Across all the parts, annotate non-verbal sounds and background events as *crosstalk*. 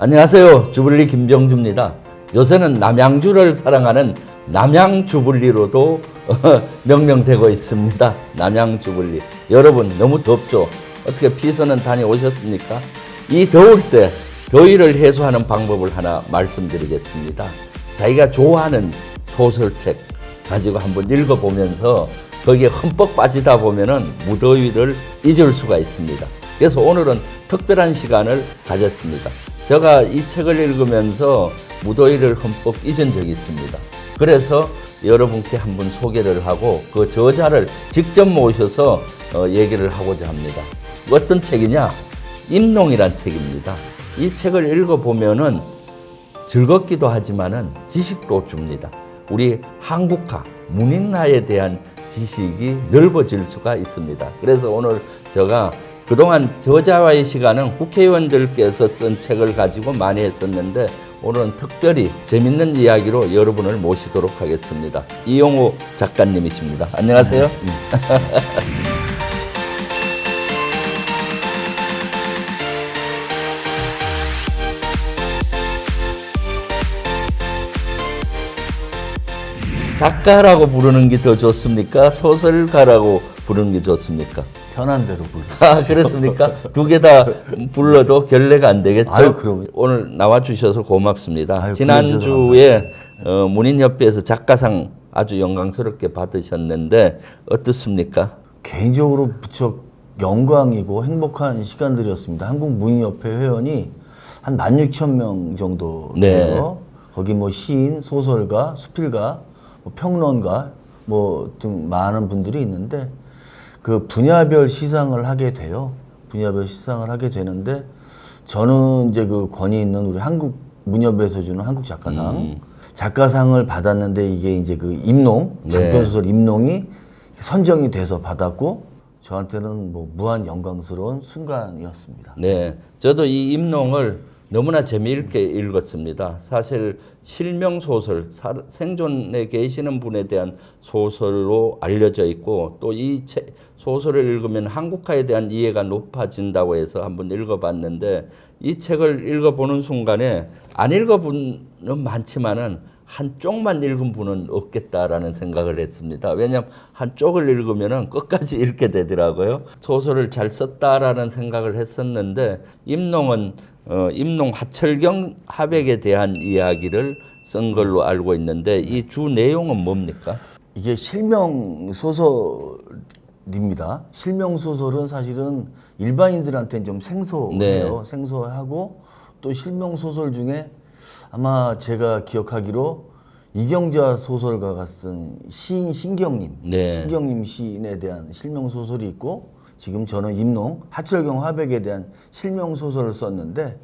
안녕하세요. 주불리 김병주입니다. 요새는 남양주를 사랑하는 남양주불리로도 *laughs* 명명되고 있습니다. 남양주불리. 여러분 너무 덥죠? 어떻게 피서는 다녀오셨습니까? 이 더울 때 더위를 해소하는 방법을 하나 말씀드리겠습니다. 자기가 좋아하는 소설책 가지고 한번 읽어보면서 거기에 흠뻑 빠지다 보면은 무더위를 잊을 수가 있습니다. 그래서 오늘은 특별한 시간을 가졌습니다. 제가 이 책을 읽으면서 무더위를 흠뻑 잊은 적이 있습니다. 그래서 여러분께 한번 소개를 하고 그 저자를 직접 모셔서 어, 얘기를 하고자 합니다. 어떤 책이냐? 임농이란 책입니다. 이 책을 읽어보면은 즐겁기도 하지만은 지식도 줍니다. 우리 한국화, 문인화에 대한 지식이 넓어질 수가 있습니다. 그래서 오늘 제가 그동안 저자와의 시간은 국회의원들께서 쓴 책을 가지고 많이 했었는데 오늘은 특별히 재밌는 이야기로 여러분을 모시도록 하겠습니다. 이용우 작가님이십니다. 안녕하세요. *laughs* 작가라고 부르는 게 더 좋습니까? 소설가라고 부르는 게 좋습니까? 편한 대로 불러. 아, 그렇습니까? 두 개 다 불러도 결례가 안 되겠죠? 아유, 그럼요. 오늘 나와 주셔서 고맙습니다. 아유, 지난주에 어, 문인협회에서 작가상 아주 영광스럽게 받으셨는데 어떻습니까? 개인적으로 무척 영광이고 행복한 시간들이었습니다. 한국문협회 회원이 한 16,000명 정도 네. 돼요. 거기 뭐 시인, 소설가, 수필가, 뭐 평론가 뭐 등 많은 분들이 있는데 그 분야별 시상을 하게 돼요. 분야별 시상을 하게 되는데 저는 이제 그 권위 있는 우리 한국 문협에서 주는 한국 작가상 음. 작가상을 받았는데 이게 이제 그 임농 네. 장편 소설 임농이 선정이 돼서 받았고 저한테는 뭐 무한 영광스러운 순간이었습니다. 네, 저도 이 임농을 너무나 재미있게 읽었습니다. 사실 실명 소설, 사- 생존에 계시는 분에 대한 소설로 알려져 있고 또 이 소설을 읽으면 한국화에 대한 이해가 높아진다고 해서 한번 읽어봤는데 이 책을 읽어보는 순간에 안 읽어본 은 많지만은 한 쪽만 읽은 분은 없겠다라는 생각을 했습니다. 왜냐하면 한 쪽을 읽으면은 끝까지 읽게 되더라고요. 소설을 잘 썼다라는 생각을 했었는데 임농은 어, 임농 하철경 하백에 대한 이야기를 쓴 걸로 알고 있는데 이 주 내용은 뭡니까? 이게 실명 소설입니다. 실명 소설은 사실은 일반인들한테는 좀 생소해요. 네. 생소하고 또 실명 소설 중에 아마 제가 기억하기로 이경자 소설가가 쓴 시인 신경님, 네. 신경님 시인에 대한 실명 소설이 있고 지금 저는 임농 하철경 화백에 대한 실명 소설을 썼는데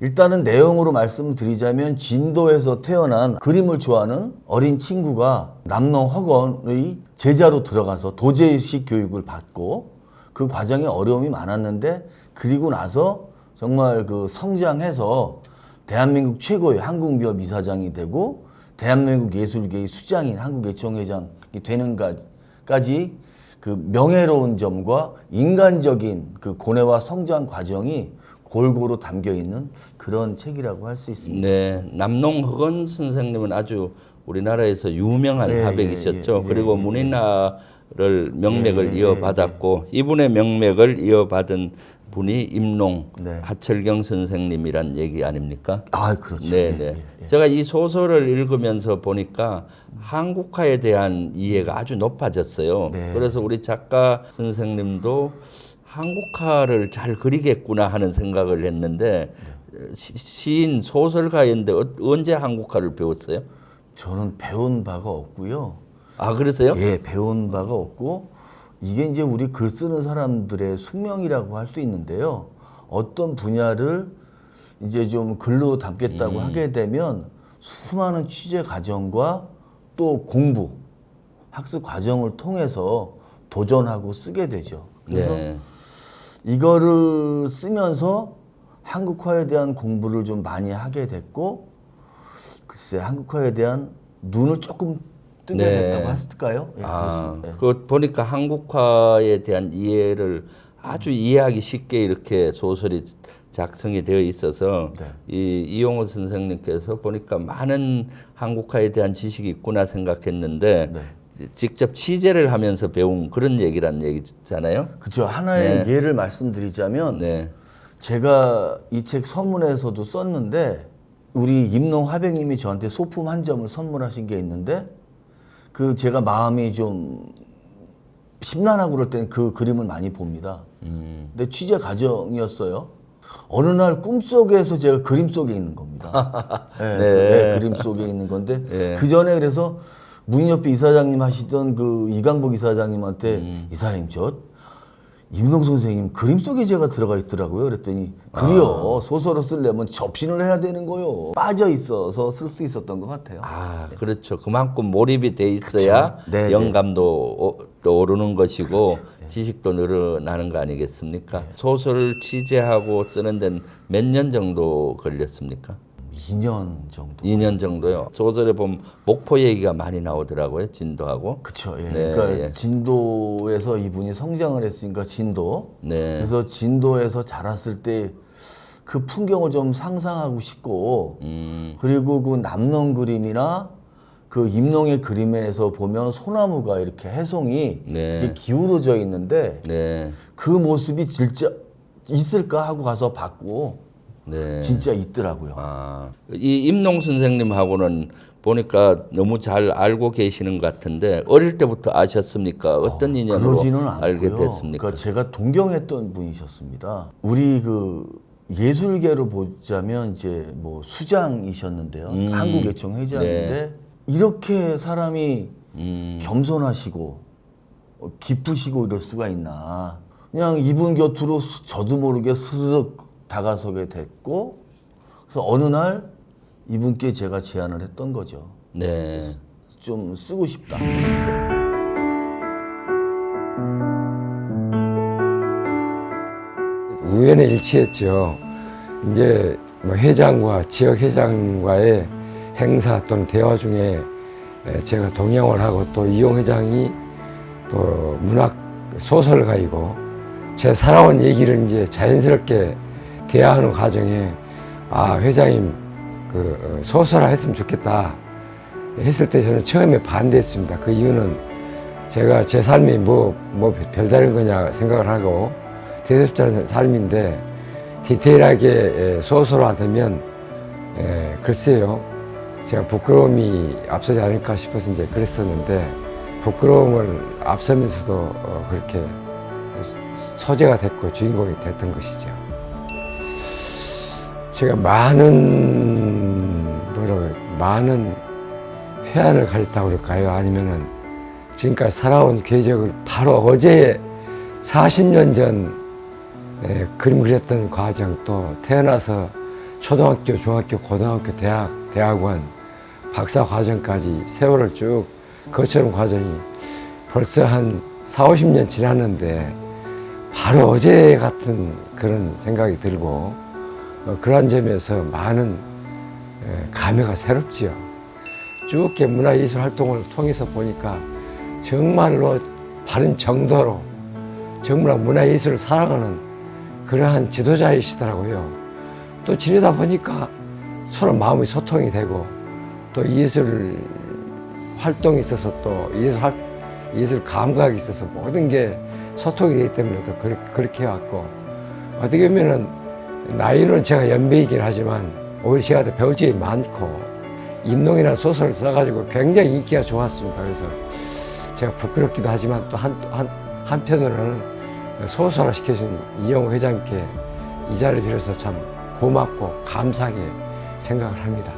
일단은 내용으로 말씀드리자면 진도에서 태어난 그림을 좋아하는 어린 친구가 남농 학원의 제자로 들어가서 도제식 교육을 받고 그 과정에 어려움이 많았는데 그리고 나서 정말 그 성장해서 대한민국 최고의 한국미업 이사장이 되고 대한민국 예술계의 수장인 한국예총회장이 되는까지 그 명예로운 점과 인간적인 그 고뇌와 성장 과정이 골고루 담겨 있는 그런 책이라고 할 수 있습니다. 네, 남농흑원 선생님은 아주 우리나라에서 유명한 예, 화백이셨죠. 예, 예, 그리고 예, 문인화 를 명맥을 예, 예, 이어받았고 이분의 명맥을 이어받은 분이 임농 네. 하철경 선생님이란 얘기 아닙니까? 아, 그렇죠. 네, 예, 네. 예. 제가 이 소설을 읽으면서 보니까 한국화에 대한 이해가 아주 높아졌어요. 네. 그래서 우리 작가 선생님도 한국화를 잘 그리겠구나 하는 생각을 했는데 시- 시인 소설가였는데 어- 언제 한국화를 배웠어요? 저는 배운 바가 없고요. 아 그러세요? 예, 배운 바가 없고 이게 이제 우리 글 쓰는 사람들의 숙명이라고 할 수 있는데요. 어떤 분야를 이제 좀 글로 담겠다고 하게 되면 수많은 취재 과정과 또 공부, 학습 과정을 통해서 도전하고 쓰게 되죠. 그래서 네. 이거를 쓰면서 한국화에 대한 공부를 좀 많이 하게 됐고 글쎄 한국화에 대한 눈을 조금 뜨게 네. 했을까요? 예, 아, 그렇습니다. 예. 그 보니까 한국화에 대한 이해를 아주 이해하기 쉽게 이렇게 소설이 작성이 되어 있어서 네. 이 이용호 선생님께서 보니까 많은 한국화에 대한 지식이 있구나 생각했는데 네. 직접 취재를 하면서 배운 그런 얘기란 얘기잖아요. 그죠. 하나의 네. 예를 말씀드리자면 네. 제가 이책 선문에서도 썼는데 우리 임농 화백님이 저한테 소품 한 점을 선물하신 게 있는데 그 제가 마음이 좀 심란하고 그럴 때는 그 그림을 많이 봅니다. 근데 취재 과정이었어요. 어느 날 꿈속에서 제가 그림 속에 있는 겁니다. *laughs* 네, 그, 네, 그림 속에 있는 건데 네. 그 전에 그래서 문협회 이사장님 하시던 그 이강복 이사장님한테 이사님 저 임동 선생님 그림 속에 제가 들어가 있더라고요. 그랬더니 그래요. 소설을 쓰려면 접신을 해야 되는 거요. 빠져 있어서 쓸 수 있었던 것 같아요. 아, 그렇죠. 그만큼 몰입이 돼 있어야 그쵸. 네, 영감도 오- 또 오르는 것이고 지식도 늘어나는 거 아니겠습니까? 소설을 취재하고 쓰는 데는 몇 년 정도 걸렸습니까? 2년 정도. 2년 정도요. 소설에 보면 목포 얘기가 많이 나오더라고요. 진도하고. 그쵸. 예. 네, 그러니까 예. 진도에서 이분이 성장을 했으니까 진도. 네. 그래서 진도에서 자랐을 때 그 풍경을 좀 상상하고 싶고 음, 그리고 그 남농 그림이나 그 임농의 그림에서 보면 소나무가 이렇게 해송이 네. 이렇게 기울어져 있는데 네. 그 모습이 진짜 있을까 하고 가서 봤고 네. 진짜 있더라고요. 아, 이 임농 선생님하고는 보니까 너무 잘 알고 계시는 것 같은데 어릴 때부터 아셨습니까? 어떤 인연으로 그러지는 알게 않고요. 됐습니까? 그러니까 제가 동경했던 분이셨습니다. 우리 그 예술계로 보자면 이제 뭐 수장이셨는데요. 음. 한국예총 회장인데 이렇게 사람이 음, 겸손하시고 어, 기쁘시고 이럴 수가 있나. 그냥 이분 곁으로 스- 저도 모르게 스르륵 다가서게 됐고 그래서 어느 날 이분께 제가 제안을 했던 거죠. 네. 좀 쓰고 싶다. 우연의 일치였죠. 이제 뭐 회장과 지역 회장과의 행사 또는 대화 중에 에, 제가 동행을 하고 또 이용 회장이 또 문학 소설가이고 제 살아온 얘기를 이제 자연스럽게 대화하는 과정에 아 회장님 그 어, 소설화 했으면 좋겠다 했을 때 저는 처음에 반대했습니다. 그 이유는 제가 제 삶이 뭐, 뭐 별다른 거냐 생각을 하고 대접자는 삶인데 디테일하게 에, 소설화 되면 에, 글쎄요 제가 부끄러움이 앞서지 않을까 싶어서 이제 그랬었는데 부끄러움을 앞서면서도 어, 그렇게 소재가 됐고 주인공이 됐던 것이죠. 제가 많은 뭐라고 많은 회한을 가졌다고 그럴까요? 아니면은 지금까지 살아온 궤적을 바로 어제 40년 전 에, 그림 그렸던 과정 또 태어나서 초등학교, 중학교, 고등학교, 대학, 대학원, 박사 과정까지 세월을 쭉 거쳐온 과정이 벌써 한 4, 50년 지났는데 바로 어제 같은 그런 생각이 들고 어, 그러한 점에서 많은 에, 감회가 새롭지요. 쭉 이렇게 문화예술 활동을 통해서 보니까 정말로 바른 정도로 정말 문화예술을 사랑하는 그러한 지도자이시더라고요. 또 지내다 보니까 서로 마음의 소통이 되고 또 예술 활동에 있어서 또 예술 활, 예술 감각이 있어서 모든 게 소통이 되기 때문에 또 그렇게 해왔고 어떻게 보면은 나이로는 제가 연배이긴 하지만 오히려 제가 더 배울 점이 많고 임농이라는 소설을 써가지고 굉장히 인기가 좋았습니다. 그래서 제가 부끄럽기도 하지만 또 한, 한, 한편으로는 소설화 시켜준 이영호 회장님께 이 자리를 빌어서 참 고맙고 감사하게 생각을 합니다.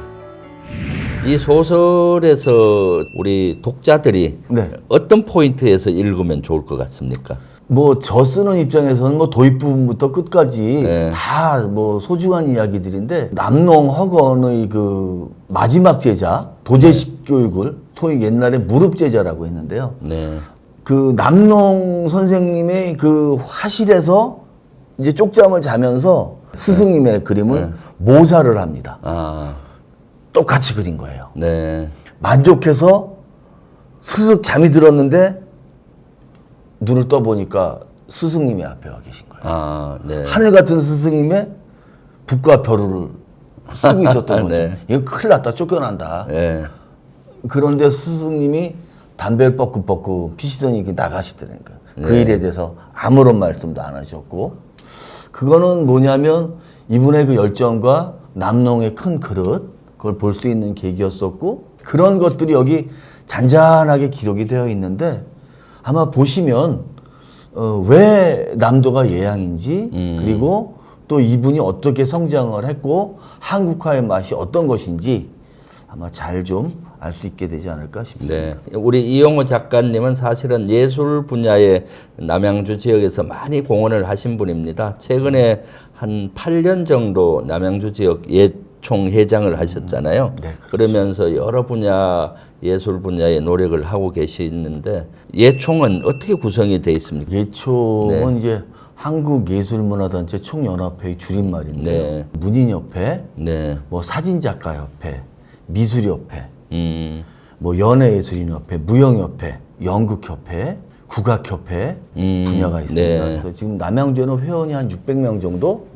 이 소설에서 우리 독자들이 네. 어떤 포인트에서 읽으면 좋을 것 같습니까? 뭐 저 쓰는 입장에서는 뭐 도입 부분부터 끝까지 네. 다 뭐 소중한 이야기들인데 남농 허건의 그 마지막 제자 도제식 교육을 토익 옛날에 무릎 제자라고 했는데요. 네. 그 남농 선생님의 그 화실에서 이제 쪽잠을 자면서 스승님의 그림을 모사를 합니다. 아, 똑같이 그린 거예요. 네. 만족해서 스르륵 잠이 들었는데 눈을 떠보니까 스승님이 앞에 와 계신 거예요. 아, 네. 하늘 같은 스승님의 북과 벼루를 쓰고 있었던 거죠. 네. 이거 큰일 났다, 쫓겨난다. 예. 그런데 스승님이 담배를 뻐끔뻐끔 피시더니 나가시더라니까. 그 네. 일에 대해서 아무런 말씀도 안 하셨고, 그거는 뭐냐면 이분의 그 열정과 남농의 큰 그릇, 그걸 볼 수 있는 계기였었고, 그런 것들이 여기 잔잔하게 기록이 되어 있는데, 아마 보시면, 어, 왜 남도가 예양인지, 그리고 또 이분이 어떻게 성장을 했고, 한국화의 맛이 어떤 것인지 아마 잘 좀 알 수 있게 되지 않을까 싶습니다. 네. 우리 이용호 작가님은 사실은 예술 분야에 남양주 지역에서 많이 공헌을 하신 분입니다. 최근에 한 8년 정도 남양주 지역 예 총 회장을 하셨잖아요. 네, 그러면서 여러 분야 예술 분야에 노력을 하고 계시는데 예총은 어떻게 구성이 돼 있습니까? 예총은 네. 이제 한국예술문화단체 총연합회의 줄임말인데요. 네. 문인협회, 네. 뭐 사진작가협회, 미술협회, 음. 뭐 연예예술인협회, 무용협회, 연극협회, 국악협회 음, 분야가 있습니다. 네. 그래서 지금 남양주에는 회원이 한 600명 정도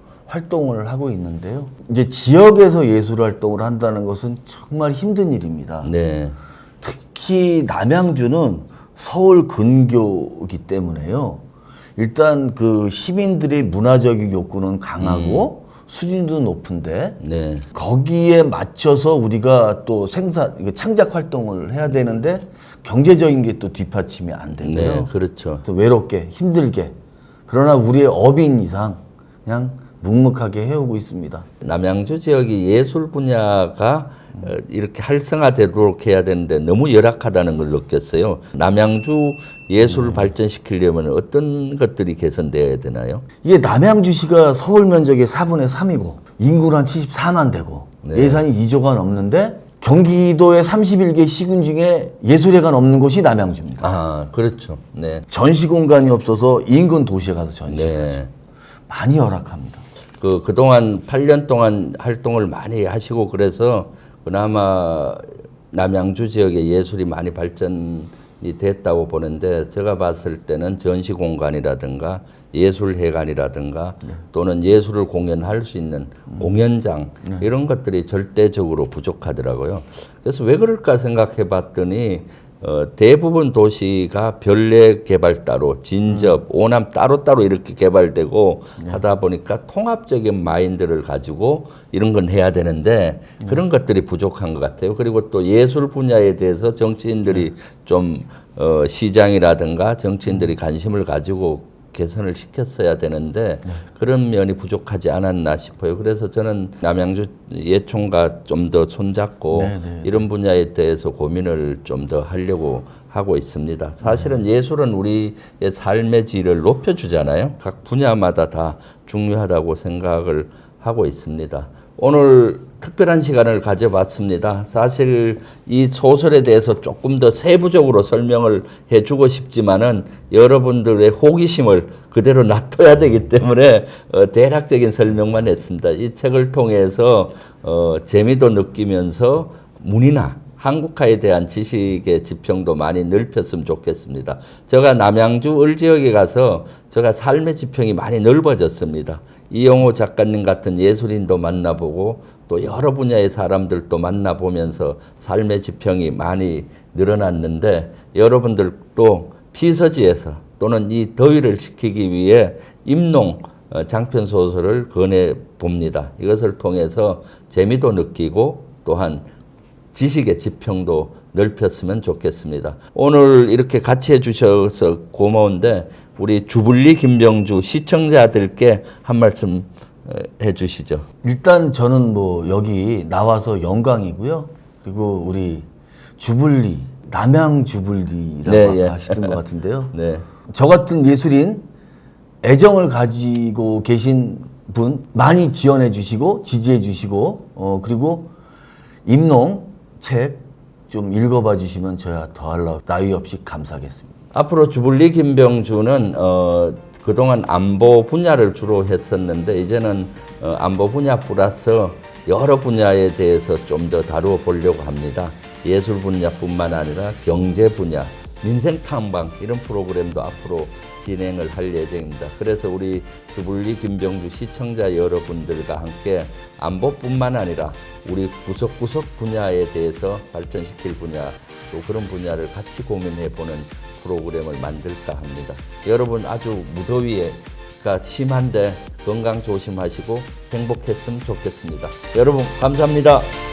활동을 하고 있는데요. 이제 지역에서 예술 활동을 한다는 것은 정말 힘든 일입니다. 네. 특히 남양주는 서울 근교이기 때문에요. 일단 그 시민들의 문화적인 욕구는 강하고 수준도 높은데 네. 거기에 맞춰서 우리가 또 생산, 창작 활동을 해야 되는데 경제적인 게 또 뒷받침이 안 되고요. 네. 그렇죠. 또 외롭게 힘들게 그러나 우리의 업인 이상 그냥 묵묵하게 해오고 있습니다. 남양주 지역이 예술 분야가 어, 이렇게 활성화되도록 해야 되는데 너무 열악하다는 걸 느꼈어요. 남양주 예술을 발전시키려면 어떤 것들이 개선되어야 되나요? 이게 남양주시가 서울 면적의 4분의 3이고 인구는 한 74만 되고 네. 예산이 2조가 넘는데 경기도의 31개 시군 중에 예술회가 넘는 곳이 남양주입니다. 아, 그렇죠. 네. 전시 공간이 없어서 인근 도시에 가서 전시하죠. 네. 많이 열악합니다. 그 그동안 8년 동안 활동을 많이 하시고 그래서 그나마 남양주 지역의 예술이 많이 발전이 됐다고 보는데 제가 봤을 때는 전시 공간이라든가 예술회관이라든가 또는 예술을 공연할 수 있는 공연장 이런 것들이 절대적으로 부족하더라고요. 그래서 왜 그럴까 생각해 봤더니 어, 대부분 도시가 별내 개발 따로 진접, 오남 따로따로 이렇게 개발되고 하다 보니까 통합적인 마인드를 가지고 이런 건 해야 되는데 그런 것들이 부족한 것 같아요. 그리고 또 예술 분야에 대해서 정치인들이 좀 어, 시장이라든가 정치인들이 관심을 가지고 개선을 시켰어야 되는데 그런 면이 부족하지 않았나 싶어요. 그래서 저는 남양주 예총과 좀 더 손잡고 네, 네. 이런 분야에 대해서 고민을 좀 더 하려고 하고 있습니다. 사실은 예술은 우리의 삶의 질을 높여주잖아요. 각 분야마다 다 중요하다고 생각을 하고 있습니다. 오늘 특별한 시간을 가져봤습니다. 사실 이 소설에 대해서 조금 더 세부적으로 설명을 해주고 싶지만은 여러분들의 호기심을 그대로 놔둬야 되기 때문에 어, 대략적인 설명만 했습니다. 이 책을 통해서 어, 재미도 느끼면서 문이나 한국화에 대한 지식의 지평도 많이 넓혔으면 좋겠습니다. 제가 남양주 을 지역에 가서 제가 삶의 지평이 많이 넓어졌습니다. 이영호 작가님 같은 예술인도 만나보고 또 여러 분야의 사람들도 만나보면서 삶의 지평이 많이 늘어났는데 여러분들도 피서지에서 또는 이 더위를 식히기 위해 임농 어, 장편 소설을 권해 봅니다. 이것을 통해서 재미도 느끼고 또한 지식의 지평도 넓혔으면 좋겠습니다. 오늘 이렇게 같이 해주셔서 고마운데 우리 주불리 김병주 시청자들께 한 말씀 어, 해주시죠. 일단 저는 뭐 여기 나와서 영광이고요. 그리고 우리 주불리 남양 주불리라고 네, 예. 하시던 것 같은데요. *laughs* 네, 저 같은 예술인 애정을 가지고 계신 분 많이 지원해 주시고 지지해 주시고 어 그리고 임농 책 좀 읽어봐 주시면 저야 더할 나위 없이 감사하겠습니다. 앞으로 주불리 김병주는 어, 그동안 안보 분야를 주로 했었는데 이제는 어, 안보 분야 플러스 여러 분야에 대해서 좀 더 다루어 보려고 합니다. 예술 분야뿐만 아니라 경제 분야 민생 탐방 이런 프로그램도 앞으로 진행을 할 예정입니다. 그래서 우리 주불리 김병주 시청자 여러분들과 함께 안보뿐만 아니라 우리 구석구석 분야에 대해서 발전시킬 분야 또 그런 분야를 같이 고민해 보는 프로그램을 만들까 합니다. 여러분 아주 무더위가 심한데 건강 조심하시고 행복했으면 좋겠습니다. 여러분 감사합니다.